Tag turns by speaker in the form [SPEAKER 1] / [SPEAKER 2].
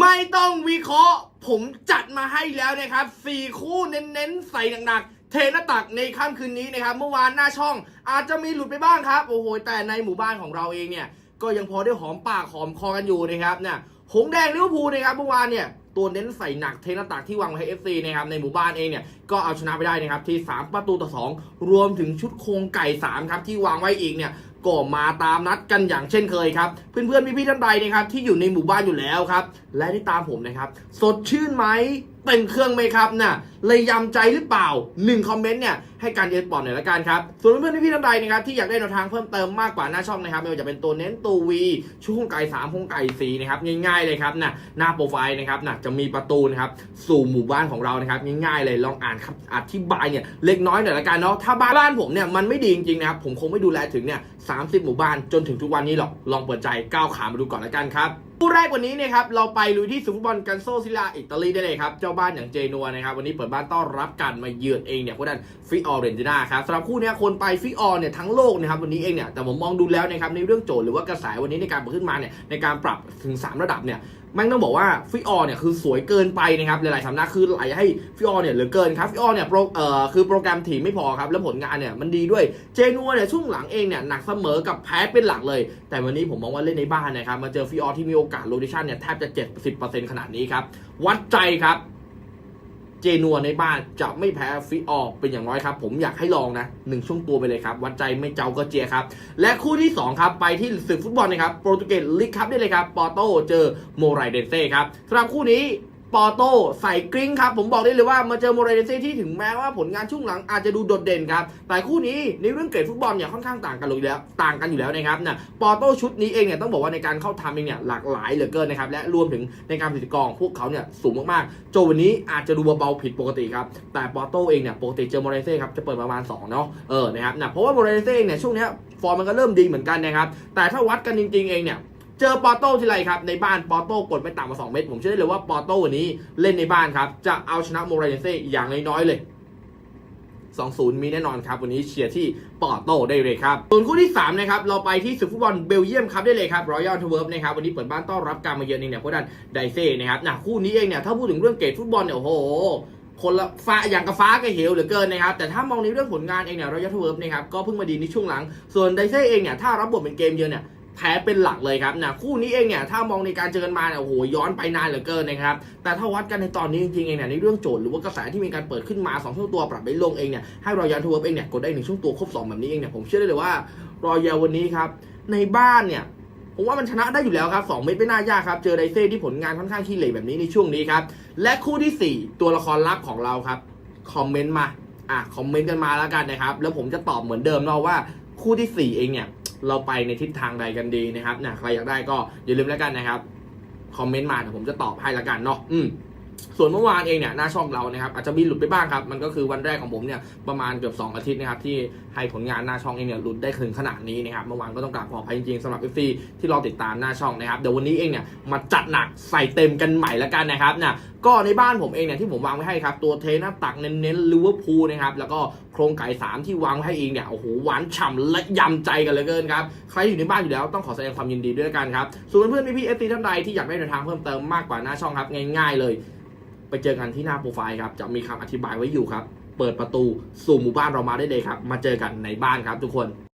[SPEAKER 1] ไม่ต้องวิเคราะห์ ผมจัดมาให้แล้วนะครับสี่คู่เน้นๆ ใส่หนักๆ เทนตักในค่ำคืนนี้นะครับเมื่อวานหน้าช่องอาจจะมีหลุดไปบ้างครับ โอ้โห แต่ในหมู่บ้านของเราเองเนี่ย ก็ยังพอได้หอมปากหอมคอกันอยู่นะครับเนี่ยหงแดงลิเวอร์พูลนะครับเมื่อวานเนี่ยตัวเน้นใส่หนักเทนตักที่วางไว้ให้ FC นะครับในหมู่บ้านเองเนี่ยก็เอาชนะไปได้นะครับที่ 3 ประตูต่อ 2 รวมถึงชุดโครงไก่ 3 ครับ ที่วางไว้อีกเนี่ย ก็มาตามนัดกันอย่างเช่นเคยครับ เพื่อนๆพี่ๆท่านใดนะครับที่อยู่ในหมู่บ้านอยู่แล้วครับ และที่ตามผมนะครับ สดชื่นไหม เต็มเครื่องไหมครับน่ะเลยยำใจหรือเปล่า 1 คอมเมนต์เนี่ยให้การเอสปอร์ตหน่อยละกันครับ ส่วนเพื่อนๆพี่ท่านใดนะครับที่อยากได้แนวทางเพิ่มเติมมากกว่าหน้าช่องนะครับไม่ว่าจะเป็นตัวเน้นตัววีชุดโครงไก่3โครงไก่4นะครับง่ายๆเลยครับน่ะหน้าโปรไฟล์นะครับน่ะจะมีประตูนะครับสู่หมู่บ้านของเรานะครับง่ายๆเลยลองอ่านครับอธิบายเนี่ยเล็กน้อยหน่อยละกันเนาะถ้าบ้านบ้านผมเนี่ยมันไม่ดีจริงๆนะครับผมคงไม่ดูแลถึงเนี่ย30หมู่บ้านจนถึงทุกวันนี้หรอกลองเปิดใจก้าวขามาดูก่อนละกันครับ คู่แรกวันนี้นะครับเราไปลุยที่สุฟุตบอลกันโซซิลาอิตาลีได้เลยครับ เจ้าบ้านอย่างเจนัวนะครับวันนี้เปิดบ้านต้อนรับการมาเยือนเองเนี่ยพวกนั้นฟิออเรนจิน่าครับสำหรับคู่เนี้ยคนไปฟิออเนี่ยทั้งโลกนะครับวันนี้เองเนี่ยแต่ผมมองดูแล้วนะครับในเรื่องโจทย์หรือว่ากระแสวันนี้ในการเปิดขึ้นมาเนี่ยในการปรับถึง 3 ระดับเนี่ยแม่งต้องบอกว่าฟิออเนี่ยคือสวยเกินไปนะครับหลายๆสำนักคือไหลให้ฟิออเนี่ยเหลือเกินครับฟิออเนี่ยโปรเอ่อคือโปรแกรมถีมไม่พอครับแล้วผลงานเนี่ยมันดีด้วยเจนัวเนี่ยช่วงหลังเองเนี่ยหนักเสมอกับแพ้เป็นหลักเลย แต่วันนี้ผมมองว่าเล่นในบ้านนะครับมาเจอฟิออที่มีโอกาสโรดิชันเนี่ยแทบจะ 70%ขนาดนี้ครับ วัดใจครับ เจนัวในบ้านจะไม่แพ้ฟิออเป็นอย่างน้อยครับ ผมอยากให้ลองนะหนึ่งช่วงตัวไปเลยครับ วัดใจไม่เจ้าก็เจียครับ และคู่ที่ 2 ครับ ไปที่ศึกฟุตบอลนะครับโปรตุเกสลีกครับได้เลยครับปอร์โตเจอโมไรเดนเซ่ครับสำหรับคู่นี้ ปอร์โตใส่กริ้งครับ ผมบอกได้เลยว่ามาเจอโมไรเดนเซ่ที่ถึงแม้ว่าผลงานช่วงหลังอาจจะดูโดดเด่นครับ แต่คู่นี้ในเรื่องเกรดฟุตบอลเนี่ยค่อนข้างต่างกันอยู่แล้วต่างกันอยู่แล้วนะครับนะปอร์โตชุดนี้เองเนี่ยต้องบอกว่าในการเข้าทำเองเนี่ยหลากหลายเหลือเกินนะครับและรวมถึงในการผลิตกองพวกเขาเนี่ยสูงมากๆ โจวันนี้อาจจะดูเบาๆผิดปกติครับแต่ปอร์โตเองเนี่ยปกติเจอโมเรเซ่ครับจะเปิดประมาณ2เนาะเออนะครับนะเพราะว่าโมเรเซ่เองเนี่ยช่วงเนี้ยฟอร์มมันก็เริ่มดีเหมือนกันนะครับแต่ถ้าวัดกันจริงๆเองเนี่ย เจอปอร์โต้ทีไรครับในบ้านปอร์โต้กดไม่ต่ำกว่า2เม็ดผมเชื่อได้เลยว่าปอร์โต้วันนี้เล่นในบ้านครับ จะเอาชนะโมเรเซ่อย่างน้อยๆเลย2-0 มีแน่นอนครับ วันนี้เชียร์ที่ปอร์โต้ได้เลยครับส่วนคู่ที่ 3 นะครับ เราไปที่ศึกฟุตบอลเบลเยียมครับได้เลยครับรอยัลทเวิร์ฟนะครับ วันนี้เปิดบ้านต้อนรับการมาเยือนเองเนี่ยพวกดันไดเซ่นะครับนะคู่นี้เองเนี่ย ถ้าพูดถึงเรื่องเกรดฟุตบอลเนี่ย โอ้โห คนละฟ้าอย่างกับฟ้ากับเหวเหลือเกินนะครับ แต่ถ้ามองในเรื่องผลงานเองเนี่ยรอยัลทเวิร์ฟนะครับก็เพิ่งมาดีในช่วงหลัง ส่วนไดเซ่เองเนี่ยถ้ารับบทเป็นเกมเยือนเนี่ย แพ้เป็นหลักเลยครับนะคู่นี้เองเนี่ยถ้ามองในการเจอกันมาเนี่ยโอ้โหย้อนไปนานเหลือเกินนะครับแต่ถ้าวัดกันในตอนนี้จริงๆเองเนี่ยในเรื่องโจทย์หรือว่ากระแสที่มีการเปิดขึ้นมา2ช่วงตัวปรับไปลงเองเนี่ยให้รอยัลทัวร์เองเนี่ยกดได้หนึ่งช่วงตัวครบ2แบบนี้เองเนี่ยผมเชื่อได้เลยว่ารอยัลวันนี้ครับในบ้านเนี่ยผมว่ามันชนะได้อยู่แล้วครับ 2 เม็ดไม่น่ายากครับ เจอไดเซ่ที่ผลงานค่อนข้างขี้เหร่แบบนี้ในช่วงนี้ครับ และคู่ทีสี่4 ตัวละครลับของเราครับ คอมเมนต์มา อะ คอมเมนต์กันมาแล้วกันนะครับ แล้วผมจะตอบเหมือนเดิมเนาะว่าคู่ที่ 4 เองเนี่ย เราไปในทิศทางใดกันดีนะครับนะใครอยากได้ก็อย่าลืมแล้วกันนะครับ คอมเมนต์มาเดี๋ยวผมจะตอบให้ละกันเนาะอืม ส่วนเมื่อวานเองเนี่ยหน้าช่องเรานะครับอาจจะมีหลุดไปบ้างครับ มันก็คือวันแรกของผมเนี่ยประมาณเกือบ2อาทิตย์นะครับที่ให้ผลงานหน้าช่องเองเนี่ยหลุดได้ถึงขนาดนี้นะครับเมื่อวานก็ต้องกราบขออภัยจริงๆสำหรับ FC ที่รอติดตามหน้าช่องนะครับเดี๋ยววันนี้เองเนี่ยมาจัดหนักใส่เต็มกันใหม่ละกันนะครับนะก็ในบ้านผมเองเนี่ยที่ผมวางไว้ให้ครับตัวเทหน้าตักเน้นๆลิเวอร์พูลนะครับแล้วก็โครงไก่สามที่วางไว้ให้เองเนี่ยโอ้โหหวานฉ่ำและยำใจกันเลือเกินครับใครอยู่ในบ้านอยู่แล้วต้องขอแสดงความยินดีด้วยกันครับส่วนเพื่อนพี่ๆ FC ท่านใดที่อยากได้แนวทางเพิ่มเติมมากกว่าหน้าช่องครับง่ายๆเลย ไปเจอกันที่หน้าโปรไฟล์ครับ จะมีคำอธิบายไว้อยู่ครับ เปิดประตูสู่หมู่บ้านเรามาได้เลยครับ มาเจอกันในบ้านครับทุกคน